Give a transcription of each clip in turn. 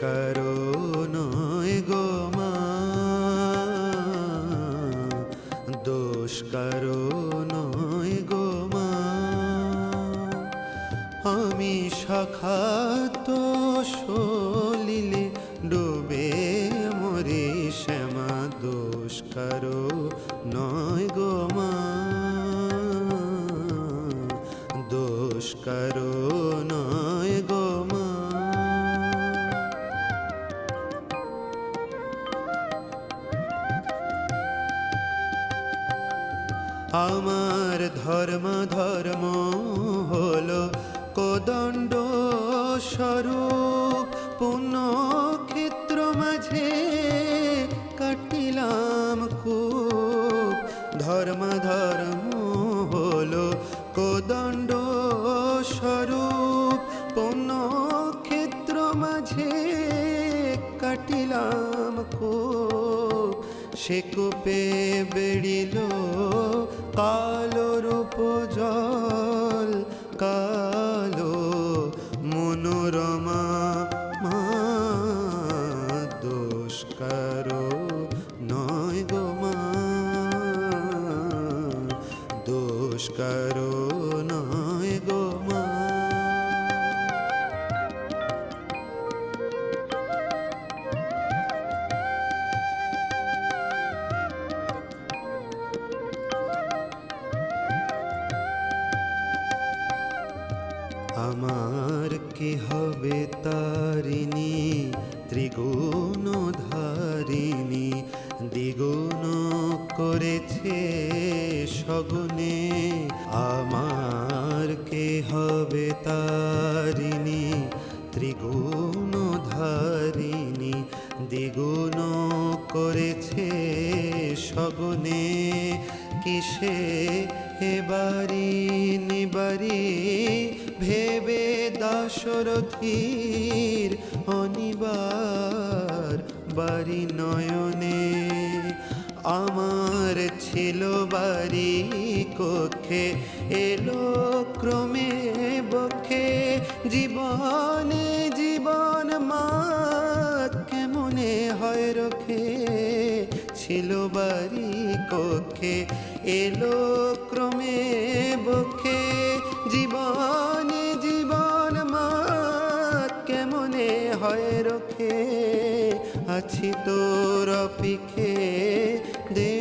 কারও নয় গো মা। নয় গো আমি শাখাত সলিলে ডুবে মরে শ্যামা, দোষ কারও নয় আমার ধর্ম ধর্ম হলো কোদণ্ড স্বরূপ। পুণ্যক্ষেত্র মাঝে কাটিলাম খুব ধর্ম ধর্ম হলো কোদণ্ড স্বরূপ। পুণ্যক্ষেত্র মাঝে কাটিলাম খুব সে কূপে বেড়িল কালো রূপ জল কালো মনোরমা মা দোষ কারও নয় দোষ কারও হবে তারিণী ত্রিগুণ ধারিণী দ্বিগুণ করেছে সগুনে আমার কে হবে তারিণী ত্রিগুণ ধারিণী দ্বিগুণ করেছে সগুনে কিসে এবারি নিবারি ভেবে দাশরথীর অনিবার বাড়ি নয়নে। আমার ছিল বাড়ি কক্ষে, এলো ক্রমে বক্ষে। জীবনে জীবন মা কেমনে হয় রখে? ছিল বাড়ি কক্ষে, এলো ক্রমে বক্ষে জীবনে জীবন মা কেমনে হয় রখে? আছি তোর পিখে দে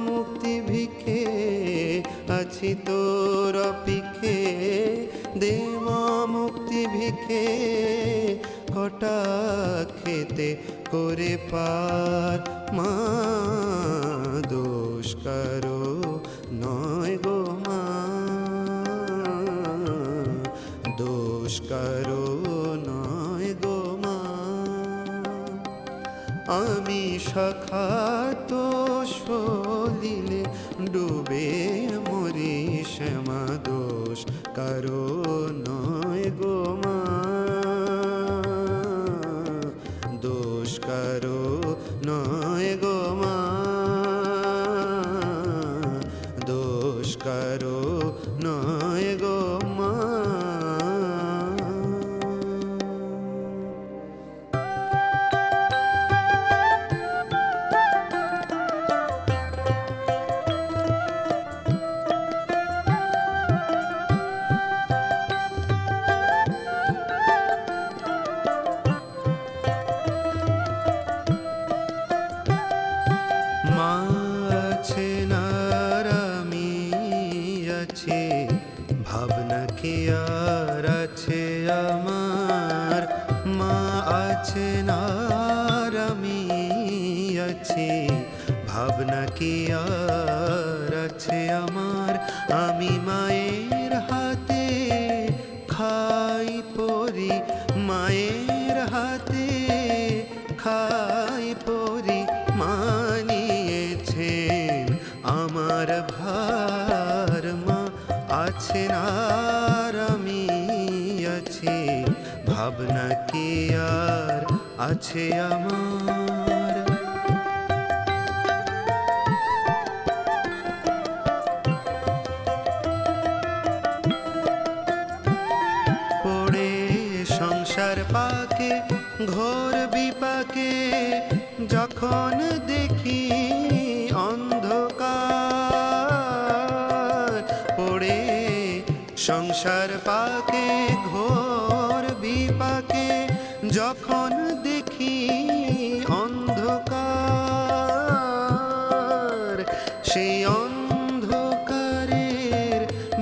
মুক্তি ভিখে। আছি তোর পিখে দে মা মুক্তি ভিখে। কটা খেতে করে পার মা? দোষ কারও নয় গো আমি সখাত সলিলে ডুবে মরি শ্যামা দোষ কারও নয় গো ভাবনা আছে আমার? মা আছে ভাবনা আছে আমার? আমি মায়ের হাতে খাই মায়ের হাতে আছেন আর আমি আছি। ভাবনা কি আর আছে আমার? পড়ে সংসার পাকে, ঘোর বিপাকে, যখন দেখি যখন দেখি অন্ধকার, সেই অন্ধকারের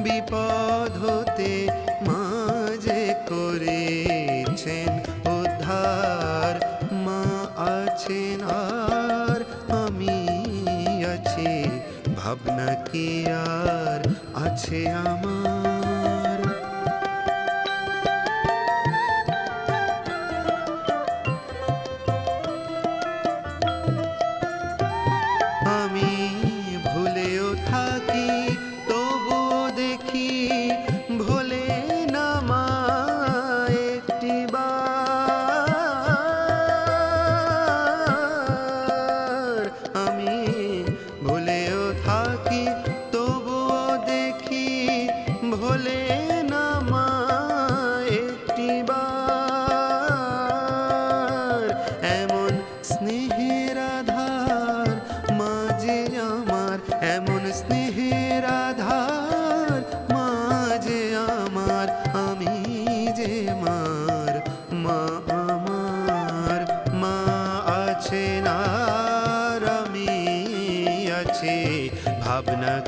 বিপদ হতে মাঝে করেছেন উদ্ধার। মা আছেন আর আমি আছি, ভাবনা কি আর আছে আমার?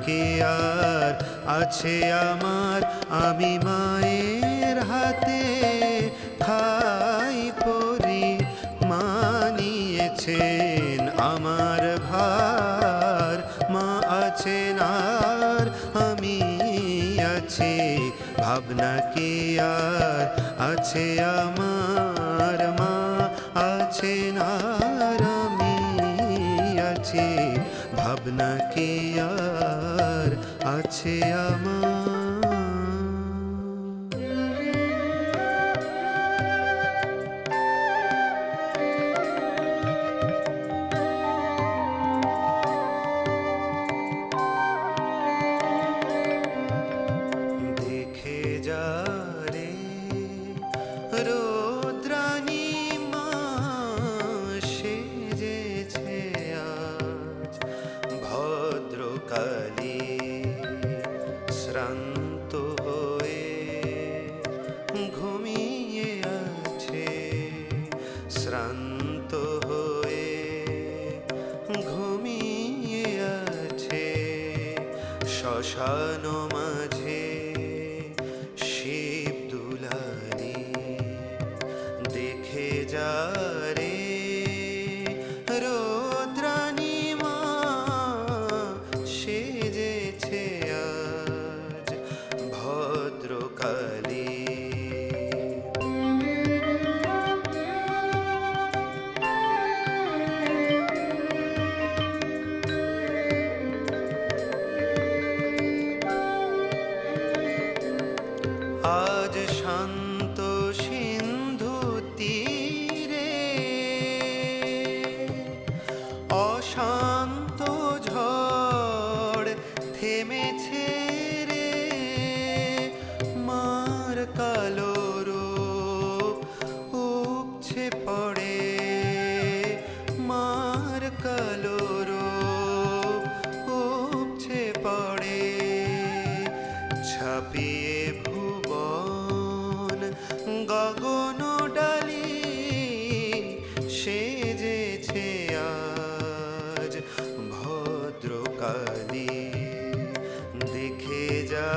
কে আর আছে আমার, আমি মায়ের হাতে খাই পরি মানিয়েছেন আমার ভার, মা আছেন আর আমি আছি। ভাবনা কি আর আছে আমার, মা আছেন আর আমি আছি। ভাবনা কি আর আছে আমার। দেখে উপছে পড়ে। মার কালো রূপ উপছে পড়ে। ছাপিয়ে ভুবন গগন ডালি সেজেছে আজ। ভদ্রকালী দেখে যা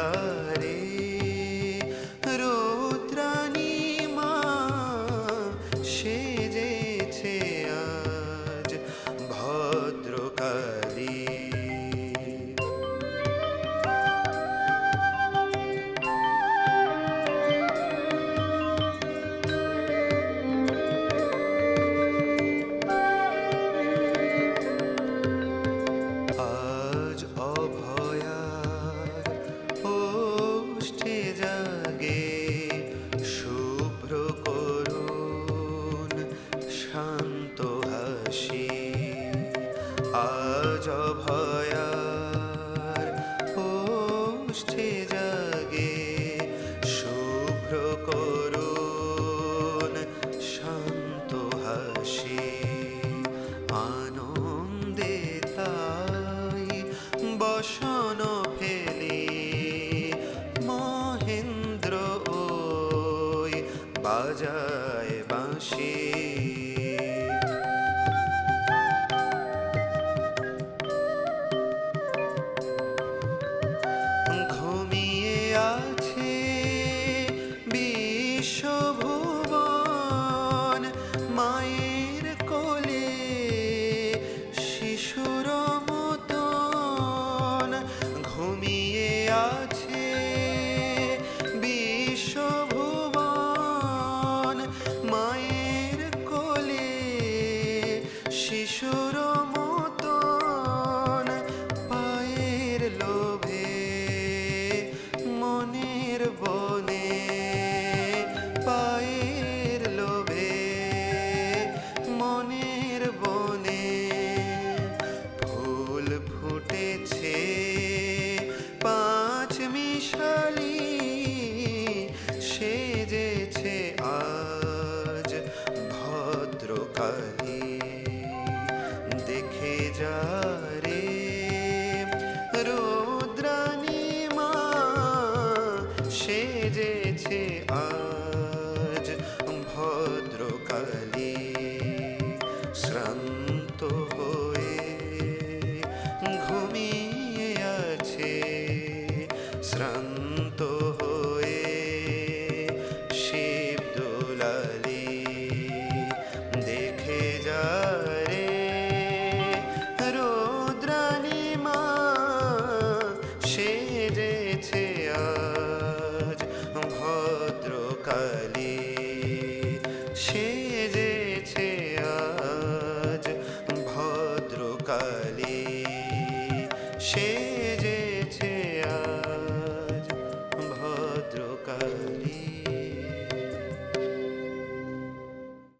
সেজেছে আজ ভদ্রকালী।